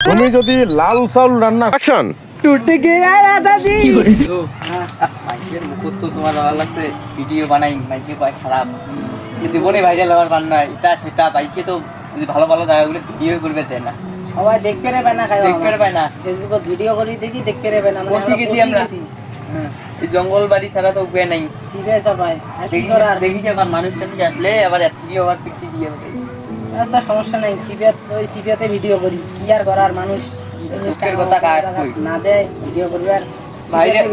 তুমি যদি লাল চাউল রান্না আসন গিয়া হ্যাঁ, মাইকের মুকুট তো তোমার ভালো লাগছে। ভিডিও বানাই মাইকে খারাপ। কিন্তু মনে ভাইরাল বান্না এটা সেটা বাইকে তো যদি ভালো ভালো জায়গাগুলো ভিডিও করবে না। সবাই দেখতে রেবে না খাই দেখতে না। ফেসবুকে ভিডিও করি দেখি দেখতে রেবে না। মানে আমরা হ্যাঁ, এই জঙ্গল বাড়ি ছাড়া তো উপায় নাই। দেখি দেখি আবার মানুষ আসলে আবার এত আবার দিয়ে আচ্ছা সমস্যা নাই। সিবিআত ওই সিবিআতে ভিডিও করি। কি আর করার মানুষ? কথা না দেয় ভিডিও করবে আর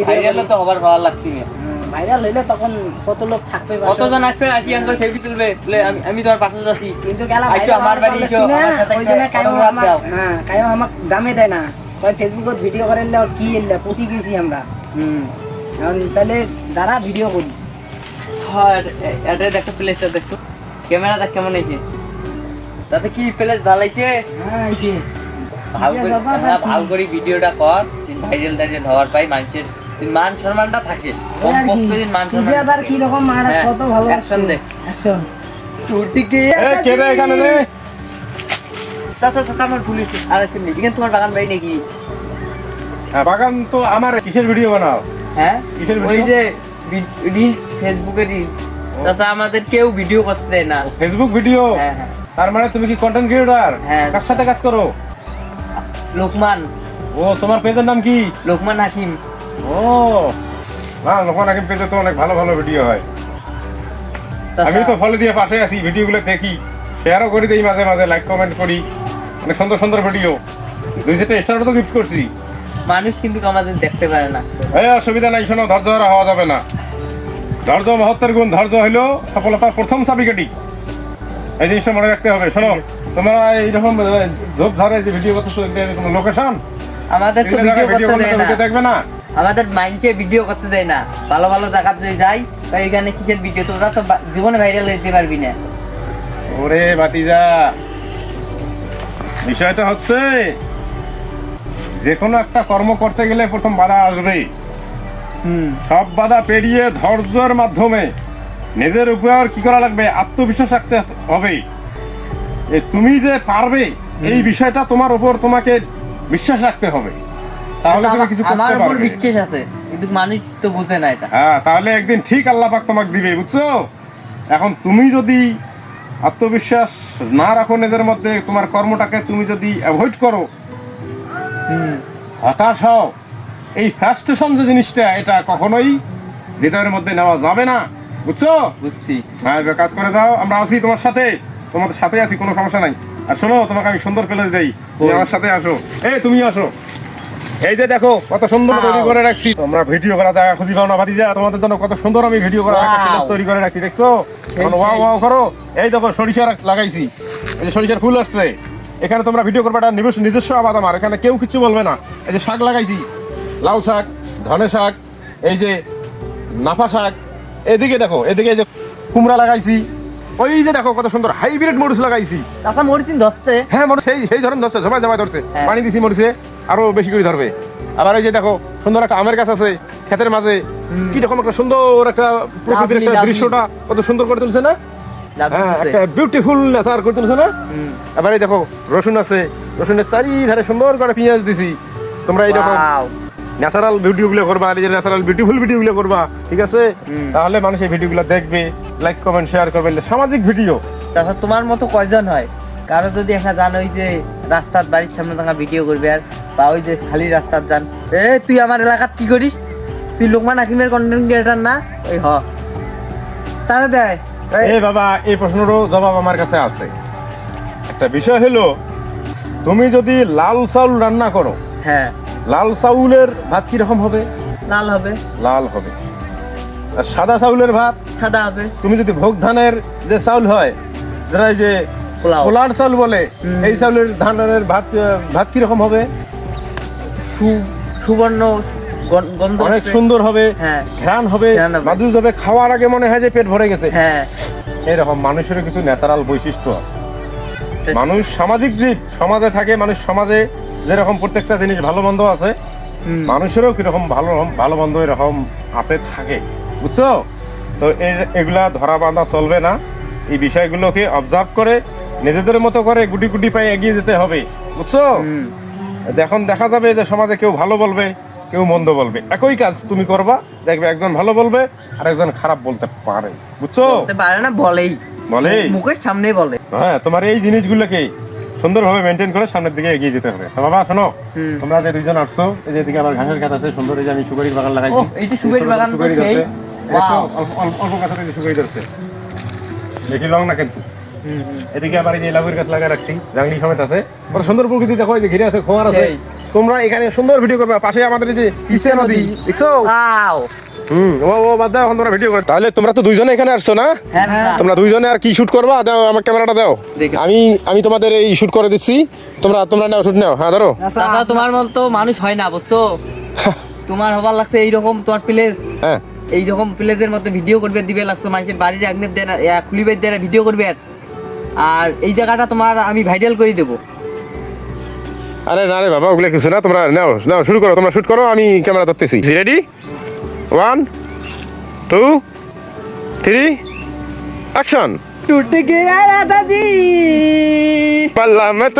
ভাইরাল তো হবার ভালো লাগছে না ভাইরাল হইলে তখন কত লোক থাকবে কতজন আসবে? আসি আঙ্কল সেলফি তুলবে। বলে আমি তোমার পাশে আছি। কিন্তু গেলা আমার বাড়ি ওই জন্য হ্যাঁ আমাক দামে দেয় না। ফেসবুকত ভিডিও করেন আর কি এলে পৌঁছে গেছি আমরা। হুম। তাহলে যারা ভিডিও করি। হ্যাঁ এটা দেখো প্লেসটা দেখো। ক্যামেরা দেখ কেমন হয়েছে। তাতে কি প্লেস ভালো হয়েছে হ্যাঁ ভালো করে না, ভালো করে ভিডিওটা কর দিন ভাইরাল টাইরাল হওয়ার পাই মানুষের। মান সম্মানটা থাকে। কম কম করে দিন মান সম্মান কি রকম মারা হ্যাঁ, কত ভালো action দে। অ্যাকশন টুটিকে এ কে রে এখানে রে। চাচা চাচা আমার আর নেই এখানে তোমার বাগান বাড়ি নাকি? হ্যাঁ, বাগান তো আমার কিসের ভিডিও বানাও? হ্যাঁ? কিসের ওই যে রিলস ফেসবুকে রিলস চাচা আমাদের কেউ ভিডিও করতে দেয় না। ফেসবুক ভিডিও হ্যাঁ হ্যাঁ। তার মানে তুমি কি কন্টেন্ট ক্রিয়েটর হ্যাঁ। কার সাথে কাজ করো? লোকমান। ও তোমার পেজের নাম কি? লোকমান হাকিম। ও না লোকমান আকিম পেজে তো অনেক ভালো ভালো ভিডিও হয়। আমি তো ফলো দিয়ে পাশে আছি ভিডিওগুলো দেখি। শেয়ারও করি দেই মাঝে মাঝে লাইক কমেন্ট করি। অনেক সুন্দর সুন্দর ভিডিও দুই সেটা স্টারও তো গিফট করছি। মানুষ কিন্তু আমাদের দেখতে পারে না। এই অসুবিধা নাই শোনো ধৈর্য হারা হওয়া যাবে না। ধৈর্য মহত্বের গুণ ধৈর্য হইল সফলতার প্রথম চাবিকাঠি এই জিনিসটা মনে রাখতে হবে। শোনো তোমরা এইরকম ঝোপ ঝাড়ে যে ভিডিও করতেছো কোনো লোকেশন আমাদের তো ভিডিও করতে দেয় না। দেখবে না? আমাদের মাইন্ডে ভিডিও করতে দেয় না। ভালো ভালো জায়গা যদি যাই তাই এখানে কিসের ভিডিও তোরা তো জীবনে ভাইরাল হতে পারবি না। ওরে ভাতিজা বিষয়টা হচ্ছে যে কোনো একটা কর্ম করতে গেলে প্রথম বাধা আসবে হুম। সব বাধা পেরিয়ে ধৈর্যের মাধ্যমে নিজের উপর কি করা লাগবে? আত্মবিশ্বাস রাখতে হবে। তুমি যে পারবে এই বিষয়টা তোমার উপর তোমাকে বিশ্বাস রাখতে হবে। তাহলে তুমি কিছু আমার উপর বিশ্বাস আছে কিন্তু মানুষ তো বোঝে না এটা। হ্যাঁ তাহলে একদিন ঠিক আল্লাহ পাক তোমাকে দিবে বুঝছ? এখন তুমি যদি আত্মবিশ্বাস না রাখো নিজের মধ্যে তোমার কর্মটাকে তুমি যদি অ্যাভয়েড করো হতাশ হও। এই ফ্রাস্ট্রেশন যে জিনিসটা এটা কখনোই হৃদয়ের মধ্যে নেওয়া যাবে না। বুঝছ? বুঝছি। হ্যাঁ কাজ করে দাও আমরা আছি তোমার সাথে। তোমাদের সাথে আছি কোনো সমস্যা নাই। আর শোনো তোমাকে আমি সুন্দর প্লেস দেই। তুমি আমার সাথে আসো। এই তুমি আসো। এই যে দেখো কত সুন্দর তৈরি করে রাখছি। তোমরা ভিডিও করা জায়গা খুঁজি পাও না ভাতিজা তোমাদের জন্য কত সুন্দর আমি ভিডিও করা প্লেস তৈরি করে রাখছি দেখছ? ওয়াও ওয়াও করো। এই দেখো সরিষা লাগাইছি। এই যে সরিষার ফুল আসছে। এখানে তোমরা ভিডিও করবে এটা নিজস্ব নিজস্ব আবাদ আমার। এখানে কেউ কিছু বলবে না। এই যে শাক লাগাইছি। লাউ শাক ধনে শাক এই যে নাফা শাক এদিকে দেখো এদিকে এই যে কুমড়া লাগাইছি। ওই যে দেখো কত সুন্দর হাইব্রিড মরিচ লাগাইছি। চাচা মরিচিন ধরছে। হ্যাঁ মরিচ সেই সেই ধরুন ধরছে সবাই সবাই ধরছে। হ্যাঁ। পানি দিছি মরিচে আরও বেশি করে ধরবে। আবার এই যে দেখো সুন্দর একটা আমের গাছ আছে ক্ষেতের মাঝে। কি রকম একটা সুন্দর একটা প্রকৃতির একটা দৃশ্যটা কত সুন্দর করে তুলছে না? হ্যাঁ একটা বিউটিফুল নেচার করে তুলছে না? এই দেখো রসুন আছে। রসুনের চারিধারে সুন্দর করে পেঁয়াজ দিছি। তোমরা এইরকম Wow. ন্যাচারাল ভিডিওগুলো করবা নিজের ন্যাচারাল বিউটিফুল ভিডিওগুলো করবা ঠিক আছে? তাহলে মানুষ এই ভিডিওগুলো দেখবে লাইক কমেন্ট শেয়ার করবে সামাজিক ভিডিও চাচা তোমার মতো কয়জন হয়? কারও যদি একটা জান ওই যে রাস্তার বাড়ির সামনে থাকা ভিডিও করবে আর বা ওই যে খালি রাস্তার যান এ তুই আমার এলাকাত কি করিস? তুই লোকমান হাকিমের কন্টেন্ট ক্রিয়েটার না? ওই হ। তাহলে দেয়। এ বাবা এই প্রশ্নেরও জবাব আমার কাছে আছে। একটা বিষয় হলো তুমি যদি লাল চাউল রান্না করো হ্যাঁ। লাল চাউলের ভাত কীরকম হবে? লাল হবে। লাল হবে। আর সাদা চাউলের ভাত? সাদা হবে। তুমি যদি ভোগ ধানের যে চাউল হয় যারা যে পোলার চাউল বলে এই চাউলের ধানের ভাত ভাত কীরকম হবে? সু সুবর্ণ গন্ধ অনেক সুন্দর হবে হ্যাঁ। ঘ্রাণ হবে। ঘ্রাণ হবে। মাদুর হবে খাওয়ার আগে মনে হয় যে পেট ভরে গেছে। হ্যাঁ। এরকম মানুষের কিছু ন্যাচারাল বৈশিষ্ট্য আছে। মানুষ সামাজিক জীব সমাজে থাকে মানুষ সমাজে যেরকম প্রত্যেকটা জিনিস ভালো মন্দ আছে মানুষেরও কীরকম ভালো ভালো মন্দ এরকম আছে থাকে। বুঝছ? তো এগুলা ধরা বাঁধা চলবে না। এই বিষয়গুলোকে অবজার্ভ করে নিজেদের মতো করে গুটি গুটি পায়ে এগিয়ে যেতে হবে। বুঝছ? এখন দেখা যাবে যে সমাজে কেউ ভালো বলবে কেউ মন্দ বলবে। একই কাজ তুমি করবা দেখবে একজন ভালো বলবে আর একজন খারাপ বলতে পারে। বুঝছ? পারে না বলেই। বলে মুখের সামনে বলে। হ্যাঁ তোমার এই জিনিসগুলোকে সুন্দরভাবে মেনটেন করে সামনের দিকে এগিয়ে যেতে হবে। তো বাবা শোনো তোমরা যে দুইজন আসছো এই যে এদিকে আমার ঘাসের খেত আছে সুন্দর এই যে আমি সুপারির বাগান লাগাইছি। এই যে ছোট বাগান সেই। ধরছে। অল্প এই যে সুপারি ধরছে বেশি লং না কিন্তু। এদিকে আবার এই যে গাছ লাগা রাখছি জাংলি সমেত আছে। কত সুন্দর প্রকৃতি দেখো এই যে ঘিরে আছে খোয়ার আছে। তোমরা এখানে সুন্দর ভিডিও করবে পাশে আমাদের এই যে ইসে নদী দেখছ? হুম ও ও বাদ দাও এখন তোমরা ভিডিও করে। তাহলে তোমরা তো দুইজনে এখানে আসছো না? হ্যাঁ হ্যাঁ। তোমরা দুইজনে আর কি শুট করবা? দাও আমার ক্যামেরাটা দাও। আমি আমি তোমাদের এই শুট করে দিচ্ছি। তোমরা তোমরা নাও শুট নাও। হ্যাঁ ধরো। তাছাড়া তোমার মতো মানুষ হয় না বুঝছ? তোমার হবার লাগছে এইরকম তোমার প্লেস হ্যাঁ। এইরকম প্লেসের মধ্যে ভিডিও করবে দিবে লাগছে। মানুষের বাড়ির আগ্নের দেন খুলিবে দেন ভিডিও করবে। আর আর এই জায়গাটা তোমার আমি ভাইরাল করে দেবো। আরে না রে বাবা ওগুলো কিছু না। তোমরা নাও নাও শুরু করো। তোমরা শুট করো আমি ক্যামেরা ধরতেছি। Ready one two three action टूट गया राधा जी पल्ला मत